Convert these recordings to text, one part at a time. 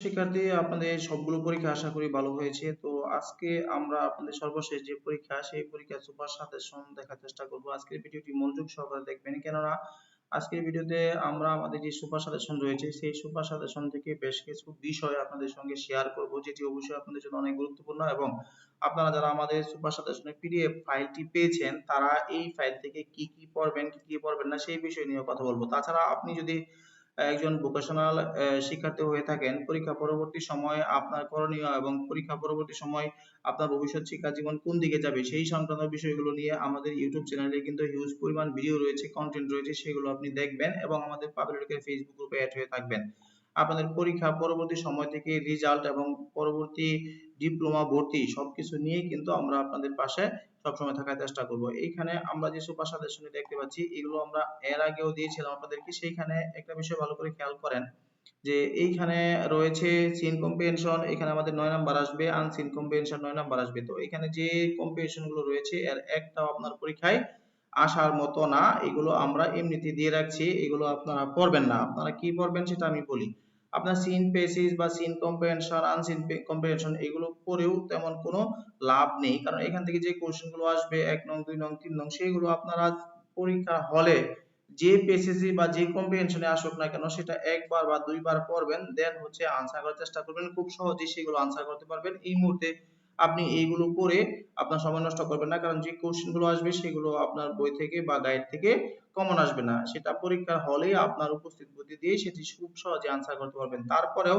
শিক্ষার্থী, আপনাদের সবগুলো পরীক্ষা আশা করি ভালো হয়েছে। তো আজকে আমরা আপনাদের সর্বশেষ যে পরীক্ষা, সেই পরীক্ষা সুপার সাজেশন দেখার চেষ্টা করব। আজকের ভিডিওটি মনোযোগ সহকারে দেখবেন। কেননা আজকের ভিডিওতে আমরা আমাদের যে সুপার সাজেশন রয়েছে, সেই সুপার সাজেশন থেকে বেশ কিছু বিষয় আপনাদের সঙ্গে শেয়ার করব, যেটি অবশ্যই আপনাদের জন্য অনেক গুরুত্বপূর্ণ এবং আপনারা যারা আমাদের সুপার সাজেশনের পিডিএফ ফাইলটি পেয়েছেন, তারা এই ফাইল থেকে কি কি পড়বেন, কি কি পড়বেন না, সেই বিষয় নিয়ে কথা বলব। তাছাড়া আপনি যদি একজন ভোকেশনাল শিক্ষার্থী হয়ে থাকেন। পরীক্ষা পরবর্তী সময়ে আপনার করণীয় এবং পরীক্ষা পরবর্তী সময় আপনার ভবিষ্যৎ শিক্ষা জীবন কোন দিকে যাবে সেই সংক্রান্ত বিষয়গুলো নিয়ে আমাদের ইউটিউব চ্যানেলে কিন্তু হিউজ পরিমাণ ভিডিও রয়েছে কন্টেন্ট রয়েছে, সেগুলো আপনি দেখবেন এবং আমাদের পাবলিকের ফেসবুক গ্রুপে অ্যাড হয়ে থাকবেন। আপনাদের পরীক্ষা পরবর্তী সময় থেকে রেজাল্ট এবং পরবর্তী ডিপ্লোমা ভর্তি সবকিছু নিয়ে কিন্তু আমরা আপনাদের পাশে সবসময় থাকার চেষ্টা করব। এইখানে আমরা যে সুপার সাজেশনে দেখতে পাচ্ছি, এগুলো আমরা এর আগেও দিয়েছিলাম আপনাদেরকে, সেইখানে একটা বিষয় ভালো করে খেয়াল করেন যে এইখানে রয়েছে সিন কম্প্রিহেনশন এখানে আমাদের নয় নাম্বার আসবে আনসিন কম্প্রিহেনশন নয় নাম্বার আসবে। তো এখানে যে কম্প্রিহেনশনগুলো রয়েছে, এর একটাও আপনার পরীক্ষায় আসার মতো না। এগুলো আমরা এমনিতে দিয়ে রাখছি, এগুলো আপনারা পড়বেন না। আপনারা কি পড়বেন সেটা আমি বলি। আপনার সিন পেসিস বা সিন কম্প্রিহেনশন আনসিন কম্প্রিহেনশন এগুলো পড়েও তেমন কোনো লাভ নেই। কারণ এখান থেকে যে কোশ্চেনগুলো আসবে, এক নং, দুই নং, তিন নং, সেগুলো আপনারা পরীক্ষা হলে যে পেসিসি বা যে কম্প্রিহেনশনে আসুক না কেন, সেটা একবার বা দুইবার পড়বেন দেন হচ্ছে আনসার করার চেষ্টা করবেন। খুব সহজেই সেগুলো আনসার করতে পারবেন। এই মুহূর্তে আপনি এইগুলো করে আপনার সময় নষ্ট করবেন না, কারণ যে কোশ্চেনগুলো আসবে সেগুলো আপনার বই থেকে বা গাইড থেকে কমন আসবে না। সেটা পরীক্ষার হলেই আপনার উপস্থিত বুদ্ধি দিয়ে সেটি খুব সহজে আনসার করতে পারবেন। তারপরেও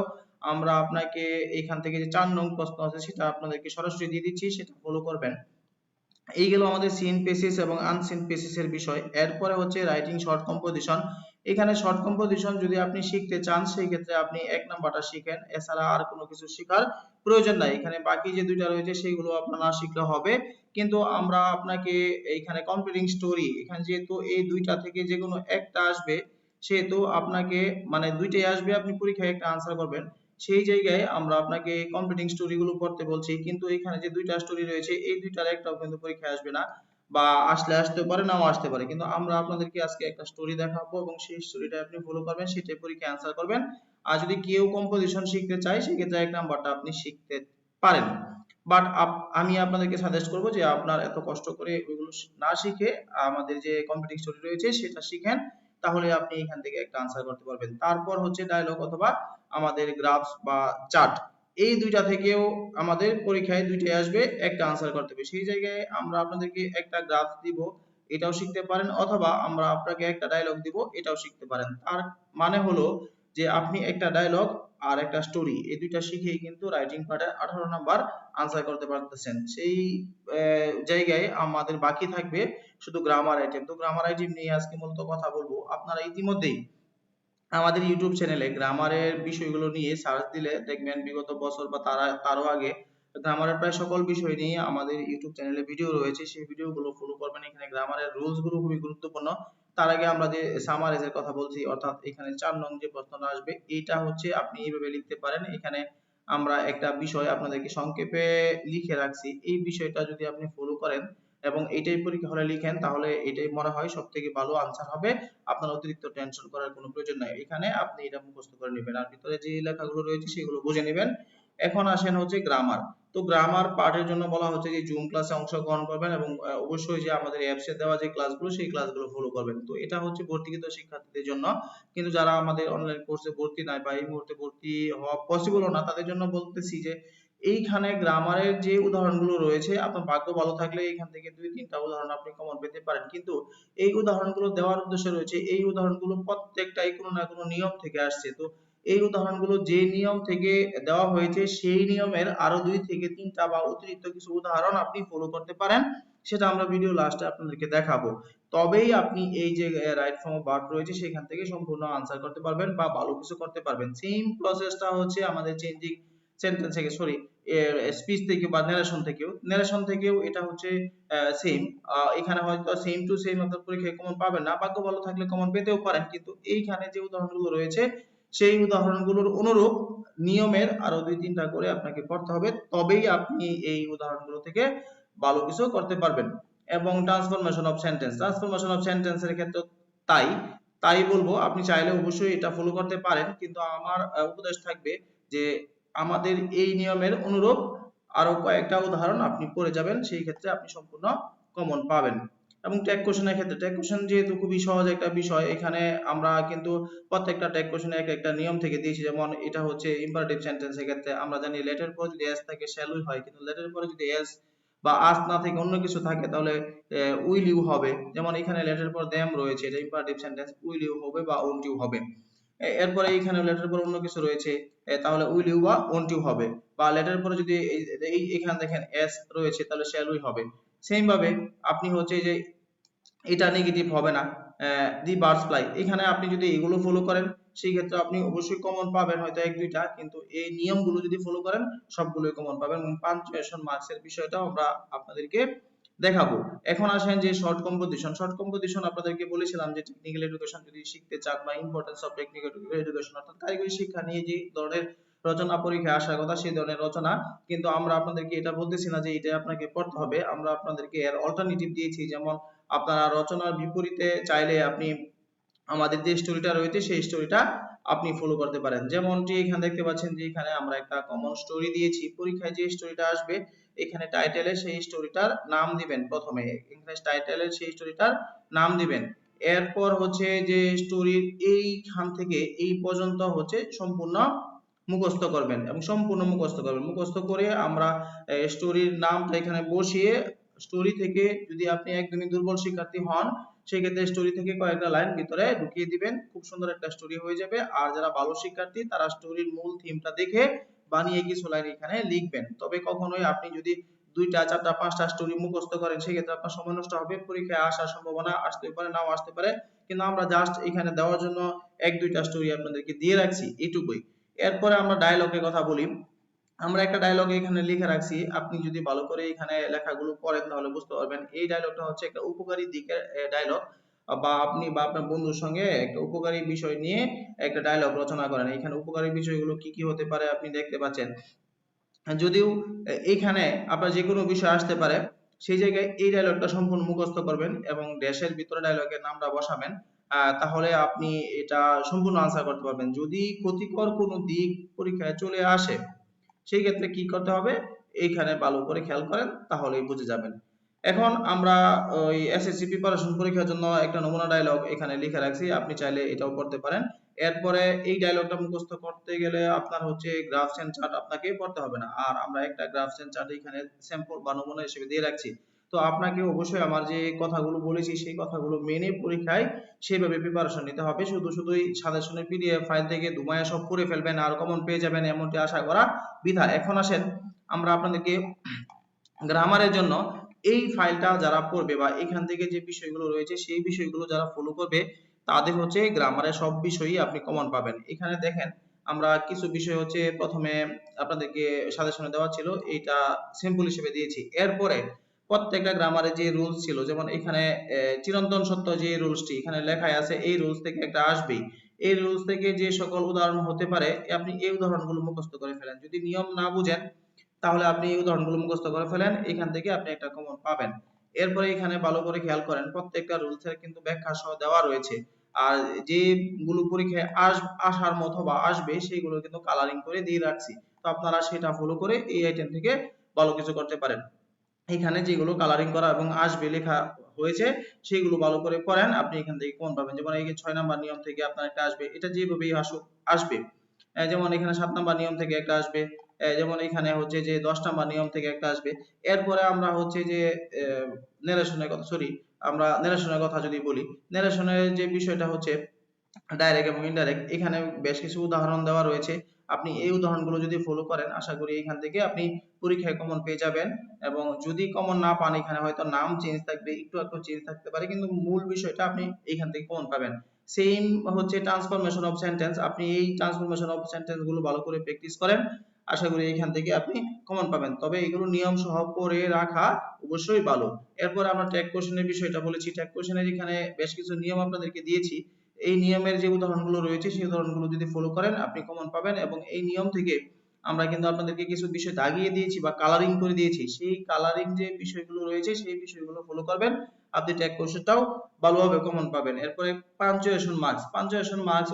আমরা আপনাকে এখান থেকে যে চার নং প্রশ্ন আছে সেটা আপনাদেরকে সরাসরি দিয়ে দিচ্ছি, সেটা ফলো করবেন। এই গেল আমাদের সিন পেসিস এবং আনসিন পেসিস এর বিষয়। এরপরে হচ্ছে রাইটিং শর্ট কম্পোজিশন এখানে শর্ট কম্পোজিশন যদি আপনি শিখতে চান, সেই ক্ষেত্রে আপনি এক নাম্বারটা শিখেন। এছাড়া আর কোনো কিছু শেখার প্রয়োজন নাই। এখানে বাকি যে দুইটা রয়েছে, সেগুলো আপনারা শিখলে হবে। কিন্তু আমরা আপনাকে এইখানে কমপ্লিটিং স্টোরি এখানে যেহেতু এই দুইটা থেকে যে কোনো একটা আসবে, সেহেতু আপনাকে মানে দুইটাই আসবে, আপনি পরীক্ষায় একটা আনসার করবেন। সেই জায়গায় আমরা আপনাকে কমপ্লিটিং স্টোরি গুলো পড়তে বলছি। কিন্তু এখানে যে দুইটা স্টোরি রয়েছে, এই দুইটার একটাও কিন্তু পরীক্ষায় আসবে না। বা আসলে আসতে পারে, নাও আসতে পারে। কিন্তু আমরা আপনাদেরকে আজকে একটা স্টোরি দেখাবো এবং সেই স্টোরিটা আপনি ফলো করবেন সেটাই পরীক্ষায় অ্যান্সার করবেন। আর যদি কেউ কম্পোজিশন শিখতে চায়, সেক্ষেত্রে এক নাম্বারটা আপনি শিখতে পারেন। বাট আমি আপনাদেরকে সাজেস্ট করব যে আপনার এত কষ্ট করে ওইগুলো না শিখে আমাদের যে কম্পিটিং স্টোরি রয়েছে, সেটা শিখেন। তাহলে আপনি এখান থেকে একটা আনসার করতে পারবেন। তারপর হচ্ছে ডায়লগ অথবা আমাদের গ্রাফস বা চার্ট এই দুইটা থেকেও আমাদের পরীক্ষায় দুইটাই আসবে, একটা আনসার করতে হবে। সেই জায়গায় আমরা আপনাদেরকে একটা গ্রাফ দিব, এটাও শিখতে পারেন, অথবা আমরা আপনাকে একটা ডায়লগ দিব, এটাও শিখতে পারেন। তার মানে হলো যে আপনি একটা ডায়লগ আর একটা স্টোরি এই দুইটা শিখেই কিন্তু রাইটিং পার্টে আঠারো নাম্বার আনসার করতে পারতেছেন। সেই জায়গায় আমাদের বাকি থাকবে শুধু গ্রামার আইটেম তো গ্রামার আইটেম নিয়ে আজকে মূলত কথা বলব। আপনারা ইতিমধ্যেই আমাদের ইউটিউব চ্যানেলে গ্রামারের বিষয়গুলো নিয়ে সার্চ দিলে দেখবেন বিগত বছর বা তারা, তারও আগে গ্রামারের প্রায় সকল বিষয় নিয়ে আমাদের ইউটিউব চ্যানেলে ভিডিও রয়েছে। সেই ভিডিওগুলো ফলো করবেন। এখানে গ্রামারের রুলসগুলো খুবই গুরুত্বপূর্ণ। তার আগে আমরা যে সামারাইজ এর কথা বলছি, অর্থাৎ এখানে চার নং যে প্রশ্নটা আসবে এটা হচ্ছে আপনি এইভাবে লিখতে পারেন। এখানে আমরা একটা বিষয় আপনাদেরকে সংক্ষেপে লিখে রাখছি। এই বিষয়টা যদি আপনি ফলো করেন এবং এটাই পরীক্ষা হলে লিখেন, তাহলে এটাই মনে হয় সব থেকে ভালো আনসার হবে। আপনার অতিরিক্ত টেনশন করার কোনো প্রয়োজন নাই। এখানে আপনি এটা মুখস্থ করে নেবেন। আর ভিতরে যে লেখাগুলো রয়েছে, সেগুলো বুঝে নেবেন। এখন আসেন হচ্ছে গ্রামার তো গ্রামার পার্টের জন্য বলা হচ্ছে যে জুম ক্লাসে অংশগ্রহণ করবেন এবং অবশ্যই যে আমাদের অ্যাপসে দেওয়া যে ক্লাসগুলো সেই ক্লাসগুলো ফলো করবেন। তো এটা হচ্ছে ভর্তিকৃত শিক্ষার্থীদের জন্য। কিন্তু যারা আমাদের অনলাইন কোর্সে ভর্তি নাই বা এই মুহূর্তে ভর্তি হওয়া পসিবলও না, তাদের জন্য বলতেছি যে এইখানে গ্রামারের যে উদাহরণগুলো রয়েছে, আপনার ভাগ্য ভালো থাকলে এখান থেকে দুই, তিনটা উদাহরণ আপনি কমন পেতে পারেন। কিন্তু এই উদাহরণগুলো দেওয়ার উদ্দেশ্য রয়েছে, এই উদাহরণগুলো প্রত্যেকটাই কোনো না কোনো নিয়ম থেকে আসছে। তো এই উদাহরণগুলো যে নিয়ম থেকে দেওয়া হয়েছে, সেই নিয়মের আরও দুই থেকে তিনটা বা অতিরিক্ত কিছু উদাহরণ আপনি ফলো করতে পারেন, সেটা আমরা ভিডিও লাস্টে আপনাদেরকে দেখাবো। তবেই আপনি এই যে রাইট ফর্ম ভার্ব রয়েছে, সেখান থেকে সম্পূর্ণ আনসার করতে পারবেন বা ভালো কিছু করতে পারবেন। সেম প্রসেসটা হচ্ছে আমাদের চেঞ্জিং সেন্টেন্স থেকে সরি স্পিচ থেকে বা থেকেও থেকেও এটা হচ্ছে সেম এখানে হয়তো সেম টু সেম আপনার পরীক্ষায় কমন পাবেন না, ভাগ্য ভালো থাকলে কমন পেতেও পারেন, কিন্তু এইখানে যে উদাহরণগুলো রয়েছে, সেই উদাহরণগুলোর অনুরূপ নিয়মের আরও দুই তিনটা করে আপনাকে হবে, তবেই আপনি এই উদাহরণগুলো থেকে ভালো কিছু করতে পারবেন। এবং transformation of sentence transformation of সেন্টেন্সের ক্ষেত্রে তাই তাই বলব, আপনি চাইলে অবশ্যই এটা ফলো করতে পারেন, কিন্তু আমার উপদেশ থাকবে যে আমাদের এই নিয়মের অনুরূপ আরও কয়েকটা উদাহরণ আপনি পড়ে যাবেন, সেই ক্ষেত্রে আপনি সম্পূর্ণ কমন পাবেন। এবং ট্যাগ কোশ্চেনের ক্ষেত্রে ট্যাগ কোশ্চেন যেহেতু খুবই সহজ একটা বিষয়, এখানে আমরা কিন্তু প্রত্যেকটা ট্যাগ কোশ্চেনে এক একটা নিয়ম থেকে দিয়েছি। যেমন এটা হচ্ছে ইম্পারেটিভ সেন্টেন্সের ক্ষেত্রে, আমরা জানি লেটের পর যদি এস থাকে শ্যালই হয়। কিন্তু লেটের পরে যদি এস বা আস না থেকে অন্য কিছু থাকে, তাহলে উইল ইউ হবে। যেমন এখানে লেটের পর দেম রয়েছে, এটা ইম্পারেটিভ সেন্টেন্স উইল ইউ হবে বা ওন্ট ইউ হবে। এরপরে এখানে লেটের পর অন্য কিছু রয়েছে তাহলে উইল ইউ বা ওন্ট ইউ হবে। বা লেটের পরে যদি এই এখানে দেখেন এস রয়েছে, তাহলে শ্যালই হবে। সেম ভাবে আপনি হচ্ছে যে এটা নেগেটিভ হবে না দি বার্ডস ফ্লাই এখানে আপনি যদি এগুলো ফলো করেন, সেই ক্ষেত্রে আপনি অবশ্যই কমন পাবেন হয়তো এক, দুইটা, কিন্তু এই নিয়মগুলো যদি ফলো করেন, সবগুলোই কমন পাবেন। এবং পাঞ্চুয়েশন মার্কসের বিষয়টাও আমরা আপনাদেরকে দেখাবো। এখন আসেন যে শর্ট কম্পোজিশন শর্ট কম্পোজিশন আপনাদেরকে বলেছিলাম যে টেকনিক্যাল এডুকেশন যদি শিখতে চান বা ইম্পর্টেন্স অফ টেকনিক্যাল এডুকেশন অর্থাৎ কারিগরি শিক্ষা নিয়ে যে ধরনের রচনা পরীক্ষায় আসার কথা, সেই ধরনের রচনা, কিন্তু আমরা আপনাদেরকে এটা বলতেছি না যে এটা আপনাকে পড়তে হবে। আমরা আপনাদেরকে এর অল্টারনেটিভ দিয়েছি, যেমন আপনারা রচনার বিপরীতে চাইলে আপনি আমাদের যে স্টোরিটা রয়েছে, সেই স্টোরিটা আপনি ফলো করতে পারেন। যেমনটি এখানে দেখতে পাচ্ছেন যে এখানে আমরা একটা কমন স্টোরি দিয়েছি। পরীক্ষায় যে স্টোরিটা আসবে এখানে টাইটেলে সেই স্টোরিটার নাম দিবেন প্রথমে। এখানে টাইটেলে সেই স্টোরিটার নাম দিবেন। এরপর হচ্ছে যে স্টোরির এইখান থেকে এই পর্যন্ত হচ্ছে সম্পূর্ণ মুখস্থ করবেন এবং সম্পূর্ণ মুখস্থ করবেন। মুখস্থ করে আমরা স্টোরির নামটা এখানে বসিয়ে স্টোরি থেকে যদি আপনি একদমই দুর্বল শিক্ষার্থী হন, সেক্ষেত্রে স্টোরি থেকে কয়েকটা লাইন ভিতরে ঢুকিয়ে দিবেন। খুব সুন্দর একটা স্টোরি হয়ে যাবে। আর যারা ভালো শিক্ষার্থী, তারা স্টোরির মূল থিমটা দেখে বানিয়ে কিছু লাইন এখানে লিখবেন। তবে কখনোই আপনি যদি দুইটা, চারটা, পাঁচটা স্টোরি মুখস্থ করেন, সেক্ষেত্রে আপনার সময় নষ্ট হবে, পরীক্ষায় আসার সম্ভাবনা আসতে পারে, নাও আসতে পারে। কিন্তু আমরা জাস্ট এখানে দেওয়ার জন্য এক, দুইটা স্টোরি আপনাদেরকে দিয়ে রাখছি এটুকুই। এরপরে আমরা ডায়লগের কথা বলি। আমরা একটা ডায়লগ এখানে লিখে রাখছি। আপনি যদি ভালো করে এখানে লেখাগুলো পড়েন, তাহলে বুঝতে পারবেন এই ডায়লগটা হচ্ছে একটা উপকারী দিকের ডায়লগ বা আপনি বা আপনার বন্ধুর সঙ্গে একটা উপকারী বিষয় নিয়ে একটা ডায়লগ রচনা করেন। এখানে উপকারী বিষয়গুলো কি কি হতে পারে আপনি দেখতে পাচ্ছেন। যদিও এখানে আপনার যে কোনো বিষয় আসতে পারে, সেই জায়গায় এই ডায়লগটা সম্পূর্ণ মুখস্থ করবেন এবং ড্যাশের ভিতরে ডায়লগের নামটা বসাবেন তাহলে আপনি এটা সম্পূর্ণ আনসার করতে পারবেন। যদি ক্ষতিকর কোনো দিক পরীক্ষায় চলে আসে, সেই ক্ষেত্রে কি করতে হবে? এইখানে ভালো করে খেয়াল করেন, তাহলেই বুঝে যাবেন। এখন আমরা, ওই এসএসসি প্রিপারেশন পরীক্ষার জন্য একটা নমুনা ডায়লগ এখানে লিখে রাখছি, আপনি চাইলে এটাও পড়তে পারেন। এরপরে এই ডায়লগটা মুখস্থ করতে গেলে আপনার হচ্ছে গ্রাফস এন্ড চার্ট আপনাকে পড়তে হবে না। আর আমরা একটা গ্রাফস এন্ড চার্ট এখানে স্যাম্পল বা নমুনা হিসেবে দিয়ে রাখছি। তো আপনাকে অবশ্যই আমার যে কথাগুলো বলেছি, সেই কথাগুলো মেনে পরীক্ষায় সেইভাবে প্রিপারেশন নিতে হবে। শুধু শুধুই সাজেশনের পিডিএফ ফাইল থেকে দুমায়া সব করে ফেলবেন আর কমন পেয়ে যাবেন এমনটি আশা করা বৃথা এখন আসেন, আমরা আপনাদেরকে গ্রামারের জন্য এই ফাইলটা যারা পড়বে বা এখান থেকে যে বিষয়গুলো রয়েছে, সেই বিষয়গুলো যারা ফলো করবে, তাদের হচ্ছে গ্রামারের সব বিষয়ই আপনি কমন পাবেন। এখানে দেখেন, আমরা কিছু বিষয় হচ্ছে প্রথমে আপনাদেরকে সাজেশনে দেওয়া ছিল, এইটা সিম্পল হিসেবে দিয়েছি। এরপরে প্রত্যেকটা গ্রামারে যে রুলস ছিল, যেমন এখানে চিরন্তন সত্য যে রুলসটি এখানে লেখায় আছে, এই রুলস থেকে একটা আসবেই। এই রুলস থেকে যে সকল উদাহরণ হতে পারে, আপনি এই উদাহরণগুলো মুখস্থ করে ফেলেন। যদি নিয়ম না বুঝেন তাহলে আপনি এই উদাহরণগুলো মুখস্থ করে ফেলেন, এখান থেকে আপনি একটা কমন পাবেন। এরপরে এখানে ভালো করে খেয়াল করেন, প্রত্যেকটা রুলস এর কিন্তু ব্যাখ্যা সহ দেওয়া রয়েছে। আর যেগুলো পরীক্ষায় আস, আসার মতো বা আসবে, সেগুলো কিন্তু কালারিং করে দিয়ে রাখছি। তো আপনারা সেটা ফলো করে এই আইটেম থেকে ভালো কিছু করতে পারেন। এখানে যেগুলো কালারিং করা এবং আসবে, লেখা হয়েছে, সেগুলো ভালো করে পড়েন আপনি এখান থেকে কোন পাবেন। যেমন এই ছয় নাম্বার নিয়ম থেকে আপনার একটা আসবে, এটা যেভাবেই আসুক, আসবে। যেমন এখানে সাত নাম্বার নিয়ম থেকে একটা আসবে। যেমন এখানে হচ্ছে যে দশ নাম্বার নিয়ম থেকে একটা আসবে। এরপরে আমরা হচ্ছে যে নেরেশনের কথা সরি আমরা নেরেশনের কথা যদি বলি নেরেশনের যে বিষয়টা হচ্ছে ডাইরেক্ট এবং ইনডাইরেক্ট এখানে বেশ কিছু উদাহরণ দেওয়া রয়েছে। আপনি এই উদাহরণগুলো যদি ফলো করেন, আশা করি এখান থেকে আপনি পরীক্ষায় কমন পেয়ে যাবেন এবং যদি কমন না পান, এখানে হয়তো নাম চেঞ্জ থাকবে, একটু একটু চেঞ্জ থাকতে পারে, কিন্তু মূল বিষয়টা আপনি এখান থেকে কমন পাবেন। সেম হচ্ছে ট্রান্সফরমেশন অফ সেন্টেন্স আপনি এই ট্রান্সফরমেশন অফ সেন্টেন্সগুলো ভালো করে প্র্যাকটিস করেন। আশা করি এখান থেকে আপনি কমন পাবেন। তবে এগুলো নিয়ম সহ পড়ে রাখা অবশ্যই ভালো। এরপর আমরা ট্যাগ কোশ্চেনের বিষয়টা বলেছি। ট্যাগ কোশ্চেনের এখানে বেশ কিছু নিয়ম আপনাদেরকে দিয়েছি। এই নিয়মের যে উদাহরণগুলো রয়েছে, সেই উদাহরণগুলো যদি ফলো করেন, আপনি কমন পাবেন এবং এই নিয়ম থেকে আমরা কিন্তু আপনাদেরকে কিছু বিষয় দাগিয়ে দিয়েছি বা কালারিং করে দিয়েছি। সেই কালারিং যে বিষয়গুলো রয়েছে, সেই বিষয়গুলো ফলো করবেন। আপনি ট্যাগ কোশ্চেনটাও ভালোভাবে কমন পাবেন। এরপরে পাঞ্চুয়েশন মার্কস পাঞ্চুয়েশন মার্কস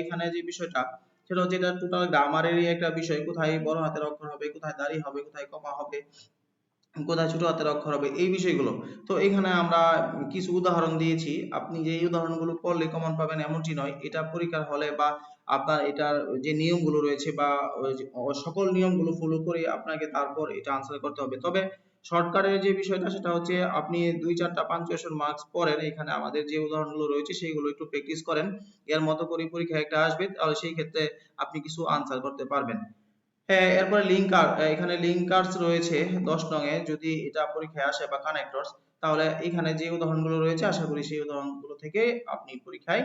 এখানে যে বিষয়টা সেটা হচ্ছে এটা টোটাল গ্রামারেরই একটা বিষয়। কোথায় বড় হাতের অক্ষর হবে, কোথায় দাড়ি হবে, কোথায় কমা হবে, কোথায় ছোট হাতের অক্ষর হবে, এই বিষয়গুলো। তো এখানে আমরা কিছু উদাহরণ দিয়েছি। আপনি যে উদাহরণগুলো পড়লে কমন পাবেন এমনটি নয়। এটা পরীক্ষার হলে বা আপনার এটার যে নিয়মগুলো রয়েছে বা সকল নিয়মগুলো ফলো করে আপনাকে তারপর এটা আনসার করতে হবে। তবে শর্টকাটের যে বিষয়টা, সেটা হচ্ছে আপনি দুই চারটা পাঞ্চুয়েশন মার্কস পড়েন, এখানে আমাদের যে উদাহরণগুলো রয়েছে, সেইগুলো একটু প্র্যাকটিস করেন। এর মতো করে পরীক্ষা একটা আসবে, তাহলে সেই ক্ষেত্রে আপনি কিছু আনসার করতে পারবেন। হ্যাঁ এরপরে লিঙ্কার এখানে লিঙ্কার্স রয়েছে দশ নং এ যদি এটা পরীক্ষায় আসে বা কানেক্টরস তাহলে এখানে যে উদাহরণগুলো রয়েছে, আশা করি সেই উদাহরণগুলো থেকে আপনি পরীক্ষায়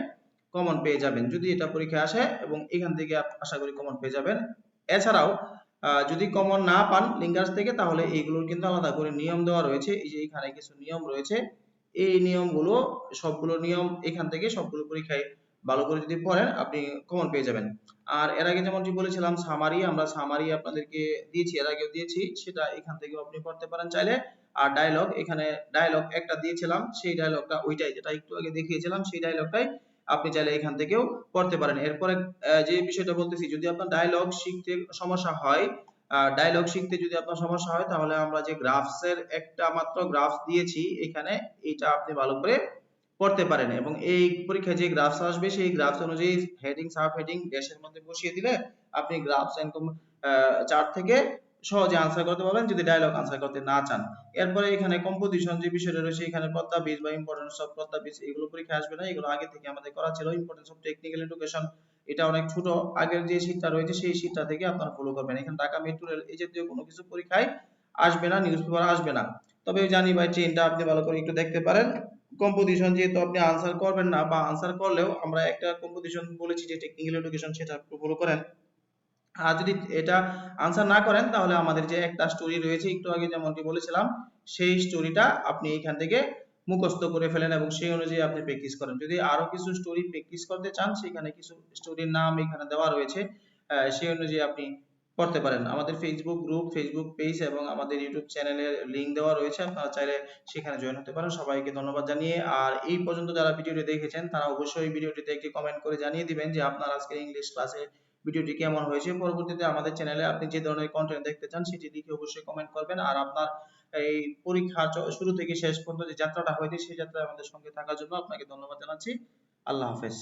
কমন পেয়ে যাবেন। যদি এটা পরীক্ষায় আসে এবং এখান থেকে আশা করি কমন পেয়ে যাবেন। এছাড়াও যদি কমন না পান লিঙ্কার্স থেকে, তাহলে এইগুলোর কিন্তু আলাদা করে নিয়ম দেওয়া রয়েছে। এই যে এখানে কিছু নিয়ম রয়েছে, এই নিয়মগুলো, সবগুলো নিয়ম এখান থেকে সবগুলো পরীক্ষায় ভালো করে যদি পড়েন, আপনি কমন পেয়ে যাবেন। আর এর আগে যেমনটি বলেছিলাম সামারি আমরা সামারি আপনাদেরকে দিয়েছি, এর আগেও দিয়েছি, সেটা এখান থেকেও আপনি পড়তে পারেন চাইলে। আর ডায়লগ এখানে ডায়লগ একটা দিয়েছিলাম, সেই ডায়লগটা ওইটাই, যেটা একটু আগে দেখিয়েছিলাম, সেই ডায়লগটাই আপনি চাইলে এখান থেকেও পড়তে পারেন। এরপরে যে বিষয়টা বলতেছি, যদি আপনার ডায়লগ শিখতে সমস্যা হয় ডায়লগ শিখতে যদি আপনার সমস্যা হয়, তাহলে আমরা যে গ্রাফস এর একটা মাত্র গ্রাফস দিয়েছি, এখানে এটা আপনি ভালো করে পড়তে পারেন এবং এই পরীক্ষায় যে গ্রাফস আসবে, সেই গ্রাফস অনুযায়ী হেডিং সাব হেডিং ড্যাশের মধ্যে বসিয়ে দিলে, আপনি গ্রাফস এন্ড চার্ট থেকে সহজে আনসার করতে পারবেন, যদি ডায়লগ আনসার করতে না চান। এরপরে এখানে কম্পোজিশন যে বিষয়টা রয়েছে, এখানে প্রত্যাবীজ বা ইম্পর্টেন্স অফ প্রত্যাবীজ এগুলো পরীক্ষায় আসবে না। এগুলো আগে থেকে আমাদের করা ছিল। ইম্পর্টেন্স অফ টেকনিক্যাল এডুকেশন এটা অনেক ছোট। আগের যে শীটটা রয়েছে, সেই শীটটা থেকে আপনারা ফলো করবেন। এখানে ঢাকা মেট্রো রেল এই জাতীয় কোনো কিছু পরীক্ষায় আসবে না নিউজ পেপার আসবে না। তবে জানি ভাই ট্রেনটা আপনি ভালো করে একটু দেখতে পারেন। কম্পোজিশন যেহেতু আপনি আনসার করবেন না বা আনসার করলেও আমরা একটা কম্পোজিশন বলেছি যে টেকনিক্যাল এডুকেশন সেটা ফলো করেন। আর যদি এটা আনসার না করেন, তাহলে আমাদের যে একটা স্টোরি রয়েছে, একটু আগে যেমনটি বলেছিলাম, সেই স্টোরিটা আপনি এখান থেকে মুখস্থ করে ফেলেন এবং সেই অনুযায়ী আপনি প্র্যাকটিস করেন। যদি আরও কিছু স্টোরি প্র্যাকটিস করতে চান, সেখানে কিছু স্টোরির নাম এখানে দেওয়া রয়েছে সেই অনুযায়ী আপনি করতে পারেন। আমাদের ফেসবুক গ্রুপ ফেসবুক পেজ এবং আমাদের ইউটিউব চ্যানেলের লিংক দেওয়া রয়েছে, আপনারা চাইলে সেখানে জয়েন হতে পারেন। সবাইকে ধন্যবাদ জানিয়ে, আর এই পর্যন্ত যারা ভিডিওটি দেখেছেন, তারা অবশ্যই ভিডিওটিতে একটি কমেন্ট করে জানিয়ে দিবেন যে আপনার আজকে ইংলিশ ক্লাসে ভিডিওটি কেমন হয়েছে পরবর্তীতে আমাদের চ্যানেলে আপনি যে ধরনের কন্টেন্ট দেখতে চান সেটি লিখে অবশ্যই কমেন্ট করবেন। আর আপনার এই পরীক্ষা শুরু থেকে শেষ পর্যন্ত যে যাত্রাটা হয়েছে সেই যাত্রায় আমাদের সঙ্গে থাকার জন্য আপনাকে ধন্যবাদ জানাচ্ছি। আল্লাহ হাফেজ।